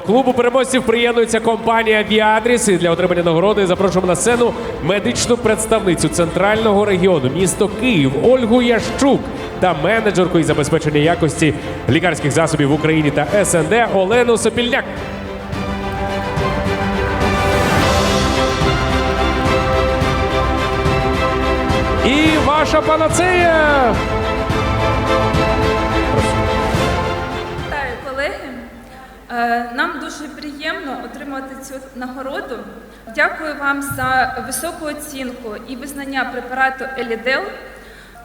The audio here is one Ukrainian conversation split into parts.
клубу переможців приєднується компанія Віадріс. І для отримання нагороди запрошуємо на сцену медичну представницю центрального регіону місто Київ Ольгу Ящук та менеджерку із забезпечення якості лікарських засобів в Україні та СНД Олену Сопільняк. І ваша панацея! Нам дуже приємно отримати цю нагороду. Дякую вам за високу оцінку і визнання препарату Елідел.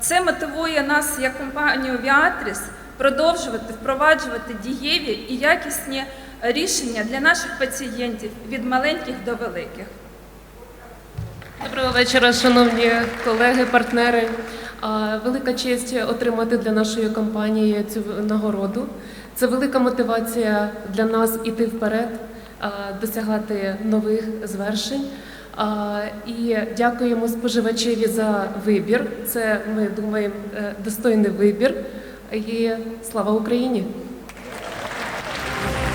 Це мотивує нас як компанію Віатріс продовжувати впроваджувати дієві і якісні рішення для наших пацієнтів від маленьких до великих. Доброго вечора, шановні колеги, партнери. Велика честь отримати для нашої компанії цю нагороду. Це велика мотивація для нас іти вперед, досягати нових звершень. І дякуємо споживачеві за вибір. Це ми думаємо е, достойний вибір. І слава Україні!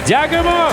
Дякуємо!